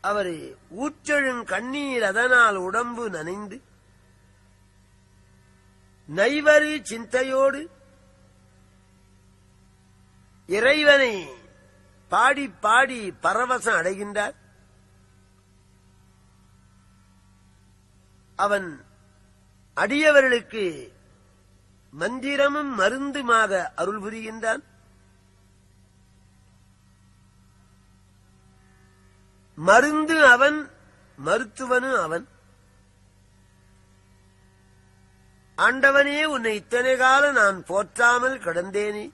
அவர் ஊற்றெழும் கண்ணீர் அதனால் உடம்பு நனைந்து நைவரு சிந்தையோடு இறைவனை பாடி பாடி பரவசம் அடைகின்றார். அவன் அடியவர்களுக்கு மந்திரமும் மருந்துமாக அருள் புரிகின்றான். மருந்து அவன் மருத்துவனு அவன். ஆண்டவனே உன்னை இத்தனை காலம் நான் போற்றாமல் கடந்தேனே.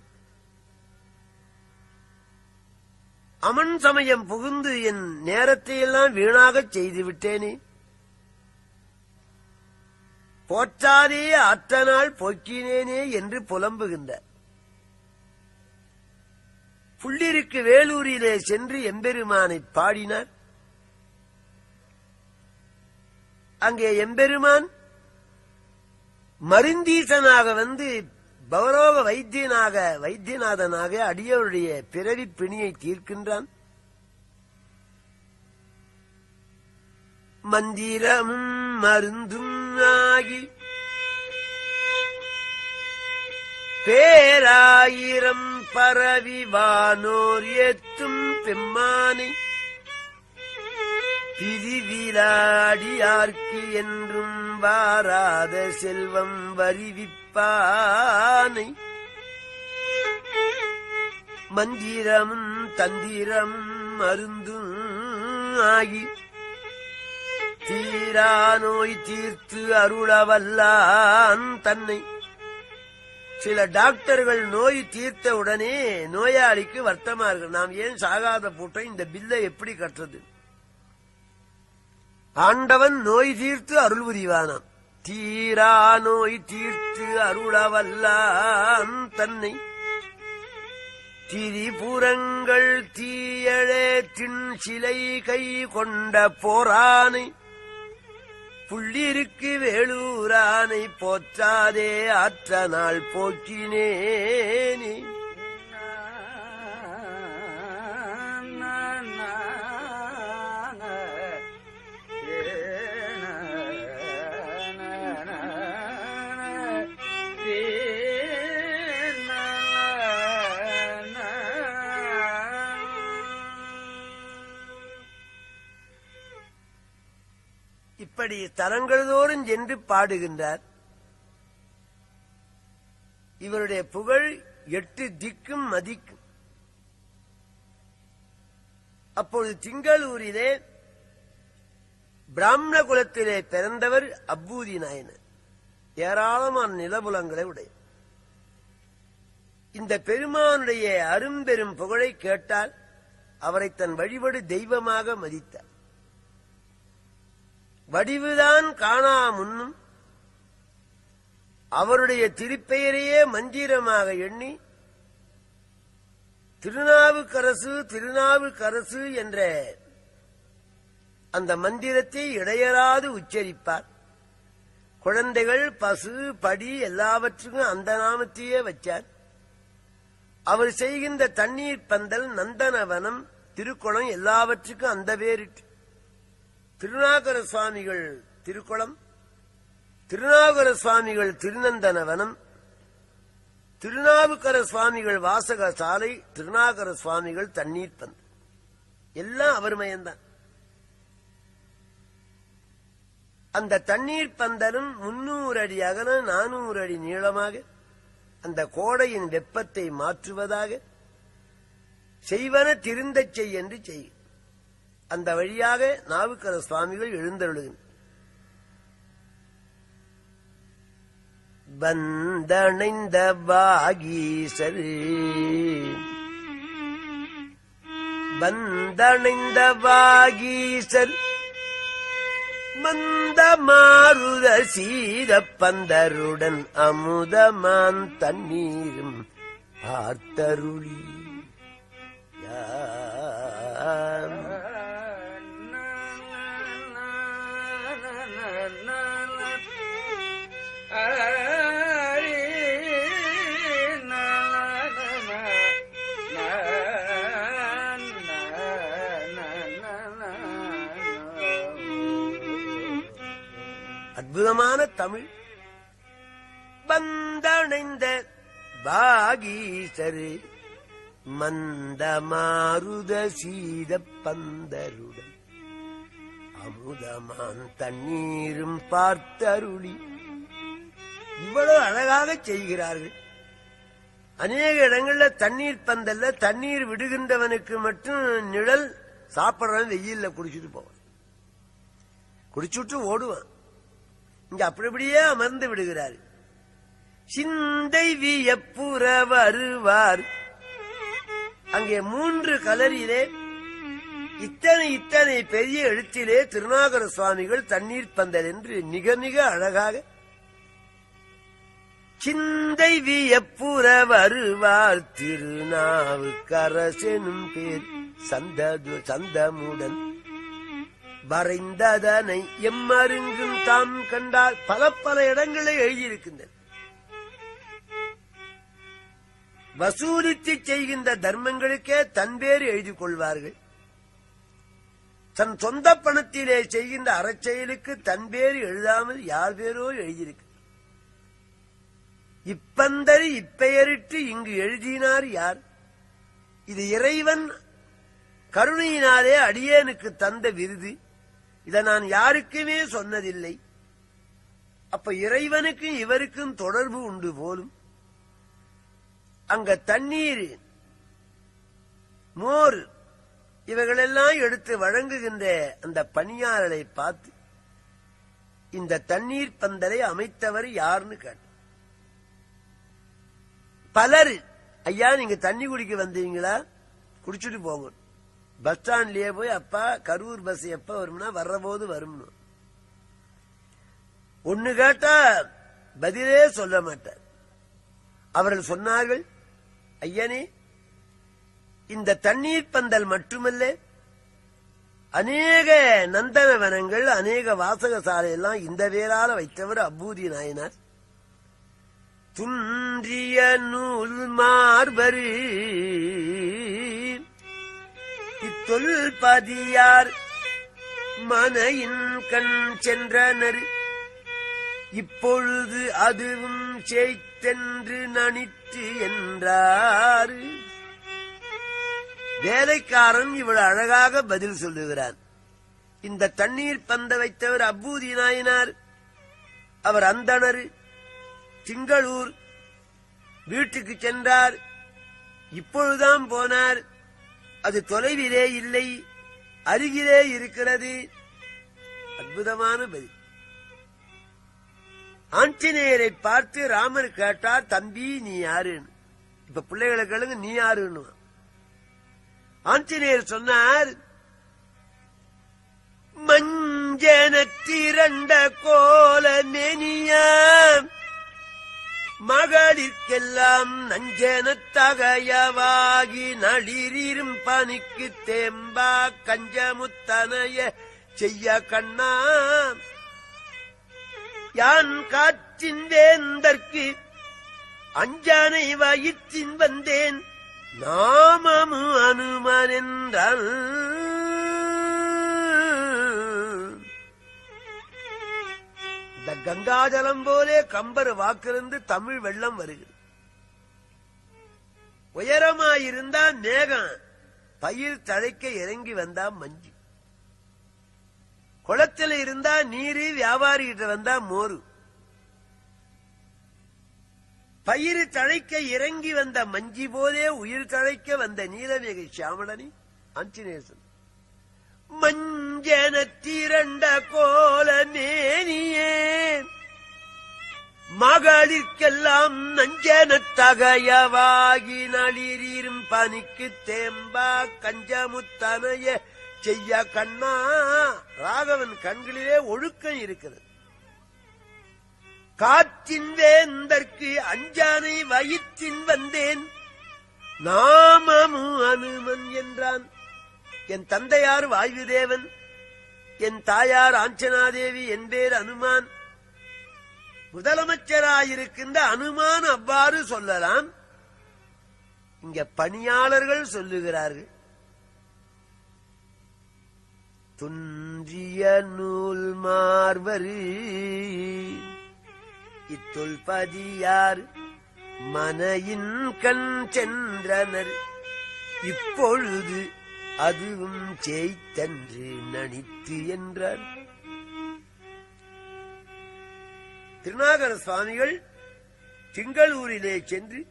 அமன் சமயம் புகுந்து என் நேரத்தையெல்லாம் வீணாகச் செய்துவிட்டேனே. போற்றாதே அத்தனால் போக்கினேனே என்று புலம்புகின்றார் புள்ளிருக்கு வேலூரிலே சென்று எம்பெருமானை பாடினார். அங்கே எம்பெருமான் மருந்தீசனாக வந்து பௌரவ வைத்தியனாக வைத்தியநாதனாக அடியவருடைய பிறவி பிணியை தீர்க்கின்றான். மந்திரமும் மருந்தும் ஆகி பேராயிரம் பரவி வானோர் ஏத்தும் பெம்மானை பிரிவிலாடியார்க்கு என்றும் வாராத செல்வம் வரிவிப்பானை. மந்திரமும் தந்திரமும் மருந்தும் ஆகி தீரா நோய் தீர்த்து அருளவல்லான் தன்னை. சில டாக்டர்கள் நோய் தீர்த்த உடனே நோயாளிக்கு வருத்தமா இருக்கு. நாம் ஏன் சாகாத போட்டோம் இந்த பில்லை எப்படி கட்டுறது? ஆண்டவன் நோய் தீர்த்து அருள் புரிவானாம் தீரா நோய் தீர்த்து அருளவல்லான் தன்னை. திரிபுரங்கள் தீயழே தின் சிலை கை கொண்ட போரானை. புள்ளிருக்கு வேளூரானை போற்றாதே ஆற்ற நாள் போக்கினேனே. இப்படி தலங்கள் தோறும் சென்று பாடுகின்றார். இவருடைய புகழ் எட்டு திக்கும் மதிக்கும். அப்பொழுது திங்களூரிலே பிராமண குலத்திலே பிறந்தவர் அப்பூதி நாயனர். ஏராளமான நிலபுலங்களை உடைய இந்த பெருமானுடைய அரும்பெரும் புகழை கேட்டால் அவரை தன் வழிபடு தெய்வமாக மதித்தார். வடிவுதான் காணா முன்னும் அவருடைய திருப்பெயரையே மந்திரமாக எண்ணி திருநாவுக்கரசு திருநாவுக்கரசு என்ற அந்த மந்திரத்தை இடையராது உச்சரிப்பார். குழந்தைகள் பசு படி எல்லாவற்றுக்கும் அந்த நாமத்தையே வச்சார். அவர் செய்கின்ற தண்ணீர் பந்தல் நந்தனவனம் திருக்குளம் எல்லாவற்றுக்கும் அந்த பேரிட்டு. திருநாகர சுவாமிகள் திருக்குளம் திருநாகர சுவாமிகள் திருநந்தனவனம் திருநாவுக்கர சுவாமிகள் வாசக சாலை திருநாகர சுவாமிகள் தண்ணீர் பந்து எல்லாம் அவர் மயம்தான் அந்த தண்ணீர் பந்தலும் முன்னூறு அடி அகலம் நானூறு அடி நீளமாக அந்த கோடையின் வெப்பத்தை மாற்றுவதாக செய்வன திருந்தச் செய் என்று செய் அந்த வழியாக நாவுக்கர சுவாமிகள் எழுந்தருளுகின்றனர். வந்தணைந்த பாகீசர் வந்தணைந்த பாகீசர் மந்த மாருத சீத பந்தருடன் அமுதமான் தண்ணீரும் பார்த்தருளி. யார் அற்புதமான தமிழ். வந்தணைந்த பாகீசரு மந்த மாருத சீத பந்தருடன் அமுதமான் தண்ணீரும் பார்த்தருளி. இவ்வளவு அழகாக செய்கிறார்கள். அநேக இடங்கள்ல தண்ணீர் பந்தல்ல தண்ணீர் விடுகின்றவனுக்கு மட்டும் நிழல் சாப்பிடுறவன் வெயில்ல குடிச்சிட்டு போவான். குடிச்சுட்டு ஓடுவான். இங்க அப்படி அப்படியே அமர்ந்து விடுகிறார். சிந்தை வியப்புற வருவார். அங்கே மூன்று கலரிலே இத்தனை இத்தனை பெரிய எழுத்திலே திருநாகர சுவாமிகள் தண்ணீர் பந்தல் என்று மிக மிக அழகாக சிந்தை வியப்புற வருவார் திருநாவுக்கரசெனும் பேர். சந்த சந்தமுடன் வரைந்ததனை எம்மருங்கும் தாம் கண்டால் பல பல இடங்களில் எழுதியிருக்கின்றன. வசூலித்து செய்கின்ற தர்மங்களுக்கே தன்பேறு எழுதிக் எழுதி கொள்வார்கள். தன் சொந்த பணத்திலே செய்கின்ற அறச்செயலுக்கு தன் பேர் எழுதாமல் யார் பேரோ எழுதியிருக்கு இப்பந்தரி இப்பெயரிட்டு இங்கு எழுதினார் யார்? இது இறைவன் கருணையினாலே அடியேனுக்கு தந்த விருது. இதை நான் யாருக்குமே சொன்னதில்லை. அப்ப இறைவனுக்கும் இவருக்கும் தொடர்பு உண்டு போலும். அங்க தண்ணீர் மோர் இவைகளெல்லாம் எடுத்து வழங்குகின்ற அந்த பணியாளரை பார்த்து இந்த தண்ணீர் பந்தலை அமைத்தவர் யாருன்னு கேட்ட பலர் ஐயா நீங்க தண்ணி குடிக்க வந்தீங்களா? குடிச்சிட்டு போங்க. பஸ் ஸ்டாண்ட்லயே போய் அப்பா கரூர் பஸ் எப்ப வரும்னா வர்ற போது வரும்னு. ஒண்ணு கேட்டா பதிலே சொல்ல மாட்டார். அவர்கள் சொன்னார்கள் ஐயனே இந்த தண்ணீர் பந்தல் மட்டுமல்ல அநேக நந்தன வனங்கள் அநேக வாசக சாலை எல்லாம் இந்த வேளால வைத்தவர் அபூதி நாயனார். துன்றிய நூல் மார்பரு தொல்பதியார் மனையின் கண் சென்றனர். இப்பொழுது அதுவும் செய்தென்று நனித்து என்றார். வேலைக்காரன் இவள் அழகாக பதில் சொல்லுகிறார். இந்த தண்ணீர் பந்த வைத்தவர் அப்பூதி நாயினார். அவர் அந்தணர். திங்களூர் வீட்டுக்கு சென்றார். இப்பொழுதுதான் போனார். அது தொலைவிலே இல்லை அருகிலே இருக்கிறது. அற்புதமான பதில். ஆஞ்சநேயரை பார்த்து ராமர் கேட்டார் தம்பி நீ யாருன்னு? இப்ப பிள்ளைகளை கேளுங்க நீ யாருன்னு? ஆஞ்சநேயர் சொன்னார் மஞ்சன திரண்ட கோல நெனியாம் மகளிர்க்கெல்லாம் நஞ்சன தகையவாகி நளிரிரும் பனிக்கு தேம்பா கஞ்சமுத்தனைய செய்ய கண்ணா யான் காற்றின் வேந்தற்கு அஞ்சானை வயிற்றின் வந்தேன் நாமமு அனுமன் கங்காஜலம் போலே கம்பர் வாக்கிருந்து தமிழ் வெள்ளம் வருகிறது. உயரமாயிருந்தா மேகம் பயிர் தழைக்க இறங்கி வந்தா மஞ்சு. குளத்துல இருந்தா நீரு வியாபாரி கிட்ட வந்தா மோரு. பயிர் தழைக்க இறங்கி வந்த மஞ்சி போதே உயிர் தழைக்க வந்த நீலவேகை சியாமளனி ஆஞ்சநேசன் என திரண்ட கோல நேனியேன் மகளிர்க்கெல்லாம் நஞ்சன தகையவாகி நளிரீரும் பனிக்கு தேம்பா கஞ்சமுத்தனைய செய்ய கண்ணா. ராகவன் கண்களிலே ஒழுக்கம் இருக்கிறது. காற்றின் வேந்தற்கு அஞ்சானை வயிற்றின் வந்தேன். நாமமு அனுமன் என்றான். என் தந்தையார் வாயுதேவன். என் தாயார் ஆஞ்சனாதேவி என் பேர் அனுமான். முதலமைச்சராயிருக்கின்ற அனுமான் அவ்வாறு சொல்லலாம். இங்க பணியாளர்கள் சொல்லுகிறார்கள். துன்றிய நூல் மார்வரு இத்தொல்பதியார் மனையின் கண் சென்றனர். இப்பொழுது அதுவும் செய்தன்று நனித்து என்றார். திருநாகர சுவாமிகள் திங்களூரிலே சென்று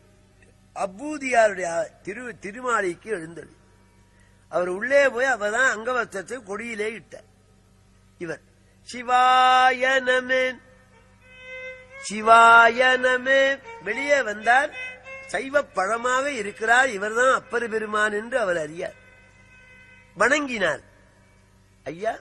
அப்பூதியாருடைய திரு திருமாலைக்கு எழுந்தது. அவர் உள்ளே போய் அவதான் அங்கவஸ்தத்தை கொடியிலே இட்டார். இவர் சிவாயனமே சிவாயனமே வெளியே வந்தார். சைவ பழமாக இருக்கிறார். இவர்தான் அப்பர் பெருமான் என்று அவர் அறியார். வணங்கினார். ஐயா